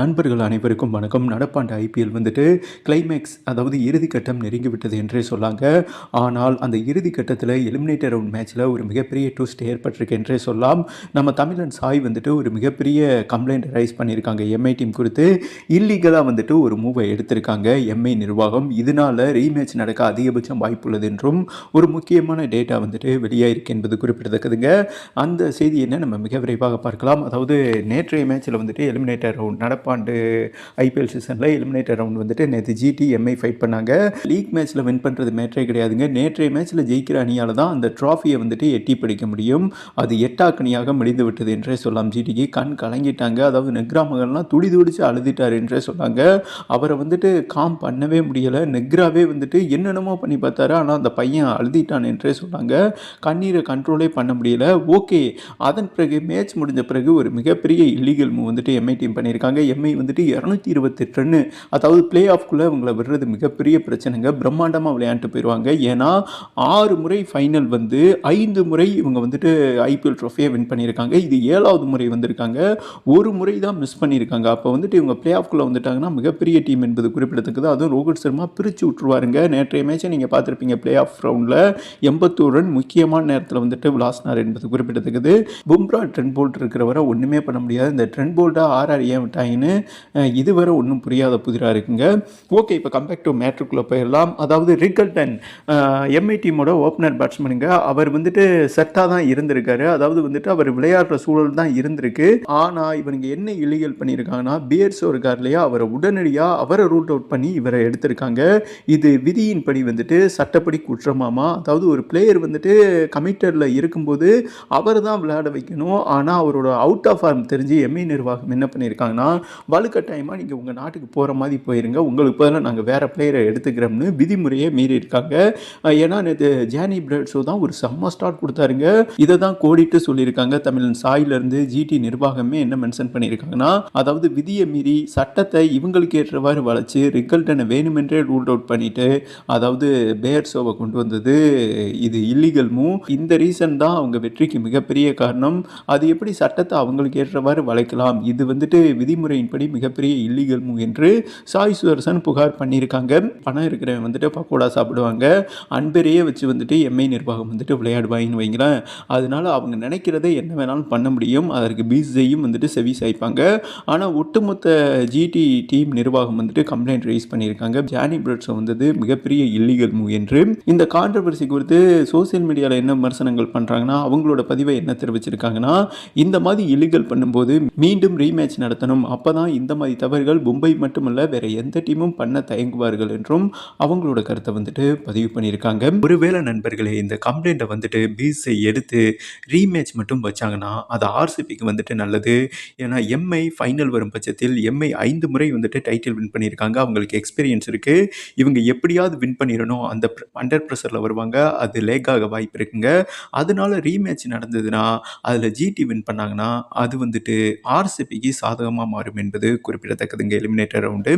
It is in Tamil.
நண்பர்கள் அனைவருக்கும் வணக்கம். நடப்பாண்டு ஐபிஎல் வந்துட்டு கிளைமேக்ஸ் அதாவது இறுதிக்கட்டம் நெருங்கிவிட்டது என்றே சொல்லாங்க. ஆனால் அந்த இறுதிக்கட்டத்தில் எலிமினேட்டர் ரவுண்ட் மேட்ச்சில் ஒரு மிகப்பெரிய ட்விஸ்ட் ஏற்பட்டிருக்கு என்றே சொல்லலாம். நம்ம தமிழன் சாய் வந்துட்டு ஒரு மிகப்பெரிய கம்ப்ளைண்ட் ரைஸ் பண்ணியிருக்காங்க. எம்ஐ டீம் குறித்து இல்லீகலாக வந்துட்டு ஒரு மூவை எடுத்திருக்காங்க எம்ஐ நிர்வாகம். இதனால ரீமேட்ச் நடக்க அதிகபட்சம் வாய்ப்புள்ளது என்றும் ஒரு முக்கியமான டேட்டா வந்துட்டு வெளியாயிருக்கு என்பது குறிப்பிடத்தக்கதுங்க. அந்த செய்தி என்ன? நம்ம மிக விரைவாக பார்க்கலாம். அதாவது நேற்றைய மேட்ச்சில் வந்துட்டு எலிமினேட்டர் ரவுண்ட் நடப்பாண்டு ஐபிஎல் சீசனில் எலிமினேட்டர் ரவுண்ட் வந்துட்டு நேற்று ஜிடி எம்ஐ ஃபைட் பண்ணாங்க. லீக் மேட்ச்சில் வின் பண்ணுறது மேட்ரே கிடையாதுங்க. நேற்றைய மேட்ச்சில் ஜெயிக்கிற அணியால் தான் அந்த ட்ராஃபியை வந்துட்டு எட்டி பிடிக்க முடியும். அது எட்டாக்கணியாக முடிந்து விட்டது என்றே சொல்லலாம் ஜிடிக்கு கண் கலங்கிட்டாங்க. அதாவது நெக்ரா மகன்லாம் துடி துடிச்சு அழுதுட்டார் என்றே சொன்னாங்க. அவரை வந்துட்டு காம் பண்ணவே முடியலை. நெக்ராவே வந்துட்டு என்னென்னமோ பண்ணி பார்த்தாரு. ஆனால் அந்த பையன் அழுதிட்டான் என்றே சொன்னாங்க. கண்ணீரை கண்ட்ரோலே பண்ண முடியல. ஓகே அதன் பிறகு மேட்ச் முடிஞ்ச பிறகு ஒரு மிகப்பெரிய இல்லீகல் மூவ் வந்துட்டு எம்ஐ டீம் பண்ணியிருக்காங்க. எம்ஐ வந்துட்டு இரநூத்தி இருபத்தெட்டு ரன்னு. அதாவது பிளே ஆஃப்குள்ளே இவங்களை விடுறது மிகப்பெரிய பிரச்சனைங்க. பிரம்மாண்டமாக விளையாண்டு போயிடுவாங்க ஏன்னா ஆறு முறை ஃபைனல் வந்து ஐந்து முறை இவங்க வந்துட்டு ஐபிஎல் ட்ரோஃபியை வின் பண்ணியிருக்காங்க. இது ஏழாவது முறை வந்திருக்காங்க. ஒரு முறை தான் மிஸ் பண்ணியிருக்காங்க. அப்போ வந்துட்டு இவங்க பிளே ஆஃப்குள்ளே வந்துட்டாங்கன்னா மிகப்பெரிய டீம் என்பது குறிப்பிடத்தக்கது. அதுவும் ரோஹித் சர்மா பிரித்து விட்டுருவாருங்க. நேற்றைய மேட்சை நீங்கள் பார்த்துருப்பீங்க பிளே ஆஃப் ரவுண்டில் எண்பத்தோரு ரன் முக்கியமான நேரத்தில் வந்துட்டு விளாசினார் என்பது குறிப்பிடத்தக்கது. பும்ரா ட்ரெண்ட் போல்ட் இருக்கிறவரை ஒன்றுமே பண்ண முடியாது. இந்த ட்ரெண்ட் போல்ட்டாக ஆர்ஆர் ஏன் விட்டாங்க அப்படின்னு இதுவரை ஒன்றும் புரியாத புதிராக இருக்குங்க. ஓகே இப்போ கம்பேக் டு மேட்ருக்குள்ளே போயிடலாம். அதாவது ரிகல்டன் எம்ஐ டீமோட ஓப்பனர் பேட்ஸ்மேனுங்க அவர் வந்துட்டு செட்டாக தான் இருந்திருக்காரு. அதாவது வந்துட்டு அவர் விளையாடுற சூழல் தான் இருந்திருக்கு. ஆனால் இவனுங்க என்ன இல்லீகல் பண்ணியிருக்காங்கன்னா பியர்ஸோ இருக்கார் இல்லையா அவரை உடனடியாக அவரை ரூட் அவுட் பண்ணி இவரை எடுத்திருக்காங்க. இது விதியின்படி வந்துட்டு சட்டப்படி குற்றமாமா? அதாவது ஒரு பிளேயர் வந்துட்டு கமிட்டரில் இருக்கும்போது அவர் தான் விளையாட வைக்கணும். ஆனால் அவரோட அவுட் ஆஃப் ஃபார்ம் தெரிஞ்சு எம்ஐ நிர்வாகம் என்ன பண்ணியிருக்காங்கன்னா வலுக்கட்டாயமாக நீங்கள் உங்கள் நாட்டுக்கு போகிற மாதிரி போயிருங்க. உங்களுக்கு பதிலாக நாங்கள் வேறு பிளேயரை எடுத்துக்கிறோம்னு விதிமுறையை மீறி இருக்காங்க. ஏன்னா நேற்று ஜானி பிரெட்ஸோ தான் ஒரு செம்ம ஸ்டார்ட் கொடுத்தாருங்க. இதை தான் கோடிட்டு சொல்லியிருக்காங்க. தமிழன் சாயிலிருந்து ஜிடி நிர்வாகமே என்ன மென்ஷன் பண்ணியிருக்காங்கன்னா அதாவது விதியை மீறி சட்டத்தை இவங்களுக்கு ஏற்றவாறு வளைச்சு ரிகல்டனை வேணுமென்றே ரூல் அவுட் பண்ணிட்டு அதாவது பேர்ஸோவை கொண்டு வந்தது இது இல்லீகல் மூவ் இந்த ரீசன் தான் அவங்க வெற்றிக்கு மிகப்பெரிய காரணம். அது எப்படி சட்டத்தை அவங்களுக்கு ஏற்றவாறு வளைக்கலாம்? இது வந்துட்டு விதிமுறை விதிமுறையின்படி மிகப்பெரிய இல்லீகல் மூவ் என்று சாய் சுதர்சன் புகார் பண்ணியிருக்காங்க. பணம் இருக்கிறவன் வந்துட்டு பக்கோடா சாப்பிடுவாங்க. அன்பரையே வச்சு வந்துட்டு எம்ஐ நிர்வாகம் வந்துட்டு விளையாடுவாங்கன்னு வைங்களேன். அதனால அவங்க நினைக்கிறதை என்ன வேணாலும் பண்ண முடியும். அதற்கு பிசிஐயும் வந்துட்டு செவி சாய்ப்பாங்க. ஆனால் ஒட்டுமொத்த ஜிடி டீம் நிர்வாகம் வந்துட்டு கம்ப்ளைண்ட் ரைஸ் பண்ணியிருக்காங்க. ஜானி பிரெட்ஸோ வந்தது மிகப்பெரிய இல்லீகல் மூவ் என்று இந்த கான்ட்ரவர்சி குறித்து சோஷியல் மீடியாவில் என்ன விமர்சனங்கள் பண்ணுறாங்கன்னா அவங்களோட பதிவை என்ன தெரிவிச்சிருக்காங்கன்னா இந்த மாதிரி இல்லீகல் பண்ணும்போது மீண்டும் ரீமேட்ச் நடத்தணும். அப்போ அப்போ தான் இந்த மாதிரி தவறுகள் மும்பை மட்டுமல்ல வேற எந்த டீமும் பண்ண தயங்குவார்கள் என்றும் அவங்களோட கருத்தை வந்துட்டு பதிவு பண்ணியிருக்காங்க. ஒருவேளை நண்பர்களே இந்த கம்ப்ளைண்ட்டை வந்துட்டு பிசிஐ எடுத்து ரீமேட்ச் மட்டும் வச்சாங்கன்னா அது ஆர்சிபிக்கு வந்துட்டு நல்லது. ஏன்னா எம்ஐ ஃபைனல் வரும் பட்சத்தில் எம்ஐ ஐந்து முறை வந்துட்டு டைட்டில் வின் பண்ணியிருக்காங்க. அவங்களுக்கு எக்ஸ்பீரியன்ஸ் இருக்குது இவங்க எப்படியாவது வின் பண்ணிடணும். அந்த அண்டர் ப்ரெஷரில் வருவாங்க. அது லேக்காக வாய்ப்பு இருக்குங்க. அதனால ரீமேட்ச் நடந்ததுன்னா அதில் ஜிடி வின் பண்ணாங்கன்னா அது வந்துட்டு ஆர்சிபிக்கு சாதகமாக மாறும் என்பது குறிப்பிடத்தக்கதுங்க. Eliminator round